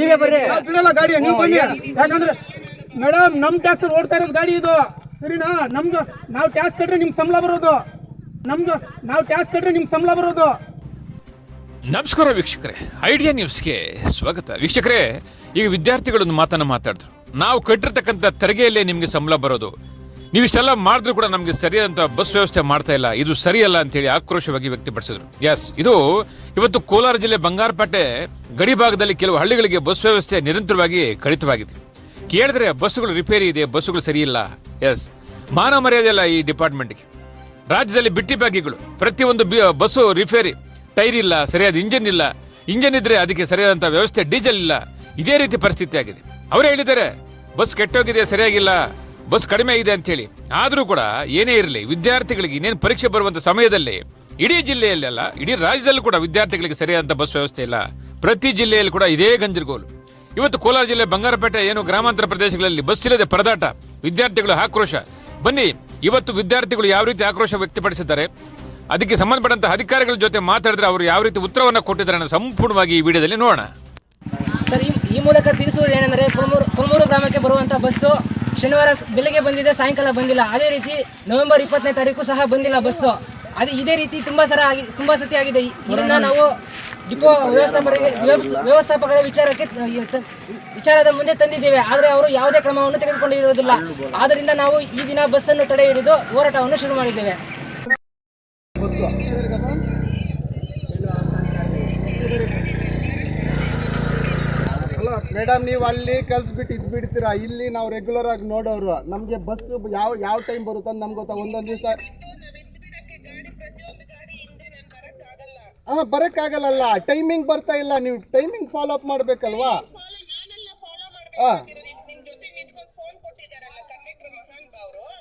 ನೀವೇ ಬರ್ರಿ. ನಾವು ಬಿಡಲ್ಲ ಗಾಡಿ ನೀವು ಬನ್ನಿ. ಯಾಕಂದ್ರೆ ಮೇಡಮ್ ನಮ್ ಟ್ಯಾಕ್ಸ್ ಓಡ್ತಾ ಇರೋದು ಗಾಡಿ ಇದು. ಸರಿನಾ? ನಮ್ದು ನಾವು ಟ್ಯಾಕ್ಸ್ ಕಟ್ರೆ ನಿಮ್ ಸಂಬಳ ಬರೋದು. ನಮ್ದು ನಾವು ಟ್ಯಾಕ್ಸ್ ಕಟ್ರೆ ನಿಮ್ ಸಂಬಳ ಬರೋದು. ನಮಸ್ಕಾರ ವೀಕ್ಷಕರೇ. ಐಡಿಯಾ ನ್ಯೂಸ್ಗೆ ಸ್ವಾಗತ. ವೀಕ್ಷಕರೇ ಈಗ ವಿದ್ಯಾರ್ಥಿಗಳೊಂದು ಮಾತನ್ನ ಮಾತಾಡಿದ್ರು. ನಾವು ಕಟ್ಟಿರ್ತಕ್ಕಂಥ ತೆರಿಗೆಯಲ್ಲೇ ನಿಮಗೆ ಸಂಬಳ ಬರೋದು. ನೀವು ಇಷ್ಟೆಲ್ಲ ಮಾಡಿದ್ರು ಕೂಡ ನಮಗೆ ಸರಿಯಾದಂಥ ಬಸ್ ವ್ಯವಸ್ಥೆ ಮಾಡ್ತಾ ಇಲ್ಲ. ಇದು ಸರಿಯಲ್ಲ ಅಂತೇಳಿ ಆಕ್ರೋಶವಾಗಿ ವ್ಯಕ್ತಪಡಿಸಿದ್ರು. ಎಸ್ ಇದು ಇವತ್ತು ಕೋಲಾರ ಜಿಲ್ಲೆ ಬಂಗಾರಪೇಟೆ ಗಡಿ ಭಾಗದಲ್ಲಿ ಕೆಲವು ಹಳ್ಳಿಗಳಿಗೆ ಬಸ್ ವ್ಯವಸ್ಥೆ ನಿರಂತರವಾಗಿ ಕಡಿತವಾಗಿದೆ. ಕೇಳಿದ್ರೆ ಬಸ್ಸುಗಳು ರಿಪೇರಿ ಇದೆ, ಬಸ್ಸುಗಳು ಸರಿಯಿಲ್ಲ ಎಸ್ ಮಾನ ಮರ್ಯಾದೆ ಇಲ್ಲ ಈ ಡಿಪಾರ್ಟ್ಮೆಂಟ್ಗೆ ರಾಜ್ಯದಲ್ಲಿ ಬಿಟ್ಟಿ ಬ್ಯಾಗಿಗಳು ಪ್ರತಿಯೊಂದು ಬಸ್ಸು ರಿಪೇರಿ ಟೈರ್ ಇಲ್ಲ, ಸರಿಯಾದ ಇಂಜಿನ್ ಇಲ್ಲ. ಇಂಜಿನ್ ಇದ್ರೆ ಅದಕ್ಕೆ ಸರಿಯಾದಂಥ ವ್ಯವಸ್ಥೆ ಡೀಸೆಲ್ ಇಲ್ಲ. ಇದೇ ರೀತಿ ಪರಿಸ್ಥಿತಿ ಆಗಿದೆ. ಅವರೇ ಹೇಳಿದ್ದಾರೆ, ಬಸ್ ಕೆಟ್ಟೋಗಿದೆ, ಸರಿಯಾಗಿಲ್ಲ. ಬಸ್ ಕಡಿಮೆ ಇದೆ ಅಂತ ಹೇಳಿ ಆದ್ರೂ ಕೂಡ ಏನೇ ಇರಲಿ, ವಿದ್ಯಾರ್ಥಿಗಳಿಗೆ ಇನ್ನೇನು ಪರೀಕ್ಷೆ ಬರುವಂತ ಸಮಯದಲ್ಲಿ ಇಡೀ ಜಿಲ್ಲೆಯಲ್ಲಿ ಅಲ್ಲ, ಇಡೀ ರಾಜ್ಯದಲ್ಲೂ ಕೂಡ ವಿದ್ಯಾರ್ಥಿಗಳಿಗೆ ಸರಿಯಾದಂತ ಬಸ್ ವ್ಯವಸ್ಥೆ ಇಲ್ಲ. ಪ್ರತಿ ಜಿಲ್ಲೆಯಲ್ಲಿ ಕೂಡ ಇದೇ ಗಂಜರಗೋಲು. ಇವತ್ತು ಕೋಲಾರ ಜಿಲ್ಲೆ ಬಂಗಾರಪೇಟೆ ಏನು ಗ್ರಾಮಾಂತರ ಪ್ರದೇಶಗಳಲ್ಲಿ ಬಸ್ ಇಲ್ಲದೆ ಪರದಾಟ, ವಿದ್ಯಾರ್ಥಿಗಳು ಆಕ್ರೋಶ. ಬನ್ನಿ, ಇವತ್ತು ವಿದ್ಯಾರ್ಥಿಗಳು ಯಾವ ರೀತಿ ಆಕ್ರೋಶ ವ್ಯಕ್ತಪಡಿಸಿದ್ದಾರೆ? ಅದಕ್ಕೆ ಸಂಬಂಧಪಟ್ಟಂತ ಅಧಿಕಾರಿಗಳ ಜೊತೆ ಮಾತಾಡಿದ್ರೆ ಅವರು ಯಾವ ರೀತಿ ಉತ್ತರವನ್ನು ಕೊಟ್ಟಿದ್ದಾರೆ ಅನ್ನೋ ಸಂಪೂರ್ಣವಾಗಿ ಈ ವಿಡಿಯೋದಲ್ಲಿ ನೋಡೋಣ. ಸರ್, ಈ ಮೂಲಕ ತಿಳಿಸುವುದು ಏನೆಂದರೆ ಕುಲ್ಮೂರು ಕುಲ್ಮೂರು ಗ್ರಾಮಕ್ಕೆ ಬರುವಂಥ ಬಸ್ಸು ಶನಿವಾರ ಬೆಳಗ್ಗೆ ಬಂದಿದೆ ಸಾಯಂಕಾಲ ಬಂದಿಲ್ಲ. ಅದೇ ರೀತಿ ನವೆಂಬರ್ ಇಪ್ಪತ್ತನೇ ತಾರೀಕು ಸಹ ಬಂದಿಲ್ಲ ಬಸ್ಸು. ಅದೇ ಇದೇ ರೀತಿ ತುಂಬ ಸರ ಆಗಿ ತುಂಬ ಸತಿ ಆಗಿದೆ. ಇದನ್ನು ನಾವು ಡಿಪೋ ವ್ಯವಸ್ಥಾಪಕರಿಗೆ ವ್ಯವಸ್- ವ್ಯವಸ್ಥಾಪಕರ ವಿಚಾರಕ್ಕೆ ವಿಚಾರದ ಮುಂದೆ ತಂದಿದ್ದೇವೆ. ಆದರೆ ಅವರು ಯಾವುದೇ ಕ್ರಮವನ್ನು ತೆಗೆದುಕೊಂಡಿರುವುದಿಲ್ಲ. ಆದ್ದರಿಂದ ನಾವು ಈ ದಿನ ಬಸ್ಸನ್ನು ತಡೆ ಹಿಡಿದು ಹೋರಾಟವನ್ನು ಶುರು ಮಾಡಿದ್ದೇವೆ ಅಲ್ಲ ಮೇಡಮ್ ನೀವು ಅಲ್ಲಿ ಕಲ್ಸ್ಬಿಟ್ಟು ಇದು ಬಿಡ್ತೀರಾ? ಇಲ್ಲಿ ನಾವು ರೆಗ್ಯುಲರ್ ಆಗಿ ನೋಡೋರು. ನಮಗೆ ಬಸ್ ಯಾವ ಯಾವ ಟೈಮ್ ಬರುತ್ತೆ ಅಂತ ನಮ್ಗೆ ಗೊತ್ತಾ? ಒಂದೊಂದು ದಿವಸ ಹಾ ಬರಕ್ಕಾಗಲ್ಲ ಟೈಮಿಂಗ್ ಬರ್ತಾ ಇಲ್ಲ. ನೀವು ಟೈಮಿಂಗ್ ಫಾಲೋ ಅಪ್ ಮಾಡ್ಬೇಕಲ್ವಾ? ಹಾ.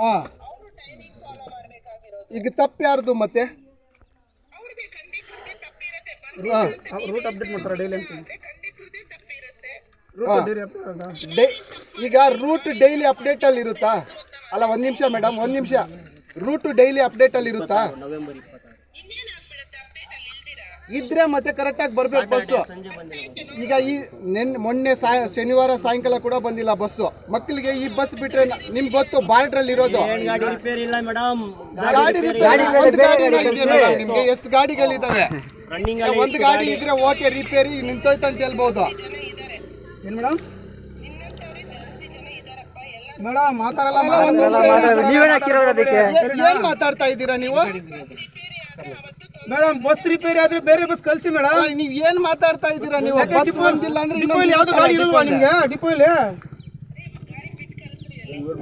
ಹಾ. ಈಗ ತಪ್ಪು ಯಾರ್ದು ಮತ್ತೆ? ರೂಟ್ ಅಪ್ಡೇಟ್ ಮಾಡ್ತಾರೆ ಡೈಲಿ ಡೇ- ಈಗ ರೂಟ್ ಡೈಲಿ ಅಪ್ಡೇಟ್ ಅಲ್ಲಿ ಇರುತ್ತಾ? ಅಲ್ಲ ಒಂದ್ ನಿಮಿಷ ಮೇಡಮ್ ಒಂದ್ ನಿಮಿಷ. ರೂಟ್ ಡೈಲಿ ಅಪ್ಡೇಟ್ ಅಲ್ಲಿ ಇರುತ್ತಾ? ಇದ್ರೆ ಮತ್ತೆ ಕರೆಕ್ಟ್ ಆಗಿ ಬರ್ಬೇಕು ಬಸ್ಸು. ಈಗ ಈ ನೆನ್ ಮೊನ್ನೆ ಸಾಯ ಶನಿವಾರ ಸಾಯಂಕಾಲ ಕೂಡ ಬಂದಿಲ್ಲ ಬಸ್ಸು. ಮಕ್ಕಳಿಗೆ ಈ ಬಸ್ ಬಿಟ್ರೆ ನಿಮ್ ನಿಮ್ಗೆ ಗೊತ್ತು ಬಾರ್ಡರ್ ಅಲ್ಲಿ ಇರೋದು ರಿಪೇರಿ ಇಲ್ಲ ಮೇಡಮ್ ಗಾಡಿ ನಿಮ್ಗೆ. ಎಷ್ಟು ಗಾಡಿಗಳಿದಾವೆ? ರನ್ನಿಂಗ್ ಒಂದ್ ಗಾಡಿ ಇದ್ರೆ ಓಕೆ ರಿಪೇರಿ ನಿಂತೋಯ್ತು ಅಂತ ಹೇಳ್ಬೋದು. ಏನ್ ಮೇಡಮ್? ಮೇಡಮ್ ಮಾತಾಡಲ್ಲ ನೀವೇನ್ ಹಾಕಿರೋದು ಅದಕ್ಕೆ? ಏನ್ ಮಾತಾಡ್ತಾ ಇದ್ದೀರಾ ನೀವು? ಮೇಡಮ್ ಬಸ್ ರಿಪೇರಿ ಆದ್ರೆ ಬೇರೆ ಬಸ್ ಕಳ್ಸಿ ಮೇಡಮ್. ನೀವ್ ಏನ್ ಮಾತಾಡ್ತಾ ಇದ್ದೀರಾ ನೀವು? ಬಸ್ ಬಂದಿಲ್ಲ ಅಂದ್ರೆ ಡಿಪೋಲಿ ಯಾವ್ದು ಗಾಡಿ ಇರಲ್ವಾ ನಿಮ್ಗೆ? ಡಿಪೋಲಿ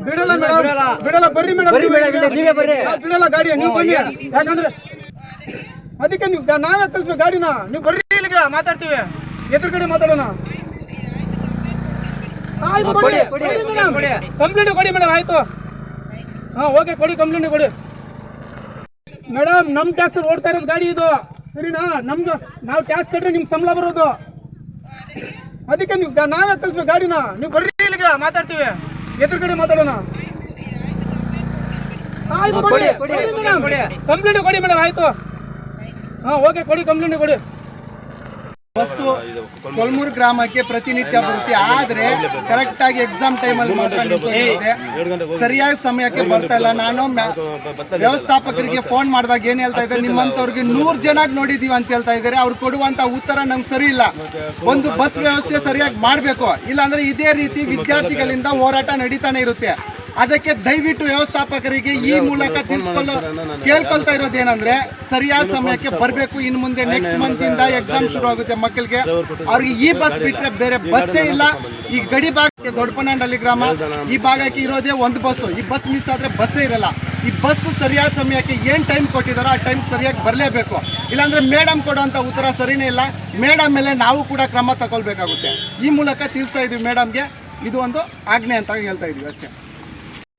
ಬಿಡಲ್ಲ ಮೇಡಮ್. ಬಿಡಲ್ಲ. ಬರ್ರಿ ಮೇಡಮ್. ಬರ್ರಿ ಮೇಡಮ್, ನೀವೇ ಬರ್ರಿ. ಬಿಡಲ್ಲ ಗಾಡಿ ನೀವು ಬನ್ನಿ. ಯಾಕಂದ್ರೆ ಅದಕ್ಕೆ ನೀವು ನಾವೇ ಕಳ್ಸ್ಬೇಕು ಗಾಡಿನ. ನೀವು ಬರ್ರಿ ಇಲ್ಲಿಗೆ ಮಾತಾಡ್ತೀವಿ. ಎದುರುಗಡೆ ಮಾತಾಡೋಣ. ಆಯ್ತು ಕೊಡಿ ಕೊಡಿ ಮೇಡಮ್ ಕಂಪ್ಲೇಂಟ್ ಕೊಡಿ ಮೇಡಮ್ ಆಯ್ತು. ಹಾ ಓಕೆ ಕೊಡಿ ಕಂಪ್ಲೇಂಟ್ ಕೊಡಿ. ಮೇಡಮ್ ನಮ್ ಟ್ಯಾಕ್ಸ್ ಓಡ್ತಾ ಇರೋದು ಗಾಡಿ ಇದು. ಸರಿನಾ? ನಮ್ದು ನಾವು ಟ್ಯಾಕ್ಸ್ ಕಟ್ರೆ ನಿಮ್ಗೆ ಸಂಬಳ ಬರೋದು. ಅದಕ್ಕೆ ನೀವು ನಾವೇ ಕಲ್ಸ್ಬೇಕು ಗಾಡಿನ. ನೀವು ಬರ್ರಿ ಇಲ್ಲಿಗೆ ಮಾತಾಡ್ತೀವಿ. ಎದುರು ಕಡೆ ಮಾತಾಡೋಣ. ಆಯ್ತು ಕೊಡಿ ಕೊಡಿ ಮೇಡಮ್ ಕಂಪ್ಲೇಂಟ್ ಕೊಡಿ ಮೇಡಮ್ ಆಯ್ತು. ಹಾ ಓಕೆ ಕೊಡಿ ಕಂಪ್ಲೇಂಟ್ ಕೊಡಿ. ಬಸ್ಸು ಕೊಲ್ಮೂರು ಗ್ರಾಮಕ್ಕೆ ಪ್ರತಿನಿತ್ಯ ಬರುತ್ತೆ. ಆದ್ರೆ ಕರೆಕ್ಟ್ ಆಗಿ ಎಕ್ಸಾಮ್ ಟೈಮಲ್ಲಿ ಮಾತ್ರ ನಿಂತೋಗಿರುತ್ತೆ ಸರಿಯಾಗಿ ಸಮಯಕ್ಕೆ ಬರ್ತಾ ಇಲ್ಲ. ನಾನು ವ್ಯವಸ್ಥಾಪಕರಿಗೆ ಫೋನ್ ಮಾಡಿದಾಗ ಏನ್ ಹೇಳ್ತಾ ಇದ್ದಾರೆ? ನಿಮ್ಮಂತವ್ರಿಗೆ ನೂರ್ ಜನ ನೋಡಿದೀವಿ ಅಂತ ಹೇಳ್ತಾ ಇದ್ದಾರೆ. ಅವ್ರು ಕೊಡುವಂತ ಉತ್ತರ ನಮ್ಗೆ ಸರಿ ಇಲ್ಲ. ಒಂದು ಬಸ್ ವ್ಯವಸ್ಥೆ ಸರಿಯಾಗಿ ಮಾಡಬೇಕು. ಇಲ್ಲಾಂದ್ರೆ ಇದೇ ರೀತಿ ವಿದ್ಯಾರ್ಥಿಗಳಿಂದ ಹೋರಾಟ ನಡೀತಾನೆ ಇರುತ್ತೆ. ಅದಕ್ಕೆ ದಯವಿಟ್ಟು ವ್ಯವಸ್ಥಾಪಕರಿಗೆ ಈ ಮೂಲಕ ತಿಳಿಸ್ಕೊಳ್ಳೋ ಕೇಳ್ಕೊಳ್ತಾ ಇರೋದೇನಂದ್ರೆ ಸರಿಯಾದ ಸಮಯಕ್ಕೆ ಬರಬೇಕು ಇನ್ನು ಮುಂದೆ ನೆಕ್ಸ್ಟ್ ಮಂತ್ ಇಂದ ಎಕ್ಸಾಮ್ ಶುರು ಆಗುತ್ತೆ ಮಕ್ಕಳಿಗೆ. ಅವ್ರಿಗೆ ಈ ಬಸ್ ಬಿಟ್ರೆ ಬೇರೆ ಬಸ್ಸೇ ಇಲ್ಲ. ಈ ಗಡಿ ಭಾಗಕ್ಕೆ ದೊಡ್ಡಪನಹಳ್ಳಿ ಗ್ರಾಮ ಈ ಭಾಗಕ್ಕೆ ಇರೋದೇ ಒಂದು ಬಸ್ಸು ಈ ಬಸ್ ಮಿಸ್ ಆದ್ರೆ ಬಸ್ಸೇ ಇರಲ್ಲ. ಈ ಬಸ್ ಸರಿಯಾದ ಸಮಯಕ್ಕೆ ಏನು ಟೈಮ್ ಕೊಟ್ಟಿದಾರೋ ಆ ಟೈಮ್ ಸರಿಯಾಗಿ ಬರಲೇಬೇಕು. ಇಲ್ಲಾಂದರೆ ಮೇಡಮ್ ಕೊಡುವಂತ ಉತ್ತರ ಸರಿನೇ ಇಲ್ಲ. ಮೇಡಮ್ ಮೇಲೆ ನಾವು ಕೂಡ ಕ್ರಮ ತಗೊಳ್ಬೇಕಾಗುತ್ತೆ. ಈ ಮೂಲಕ ತಿಳಿಸ್ತಾ ಇದೀವಿ ಮೇಡಮ್ಗೆ ಇದು ಒಂದು ಆಜ್ಞೆ ಅಂತ ಹೇಳ್ತಾ ಇದೀವಿ ಅಷ್ಟೇ.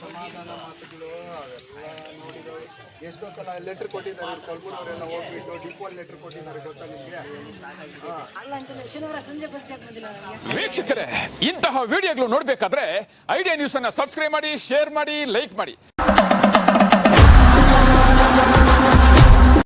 ಸಮಾಧಾನ ಮಾತುಗಳು ಅವೆಲ್ಲ ನೋಡಿದವರು. ಎಷ್ಟೋ ಸಲ ಲೆಟರ್ ಕೊಟ್ಟಿದ್ದಾರೆ ಕೊಲ್ಬೂರವರೆಲ್ಲ ಹೋಗ್ಬಿಟ್ಟು ಡಿಪೋಲ್ ಲೆಟರ್ ಕೊಟ್ಟಿದ್ದಾರೆ ಗೊತ್ತಾ ನಿಮಗೆ? ವೀಕ್ಷಕರೇ ಇಂತಹ ವಿಡಿಯೋಗಳು ನೋಡಬೇಕಾದ್ರೆ ಐಡಿಯಾ ನ್ಯೂಸ್ ಅನ್ನ ಸಬ್ಸ್ಕ್ರೈಬ್ ಮಾಡಿ ಶೇರ್ ಮಾಡಿ ಲೈಕ್ ಮಾಡಿ.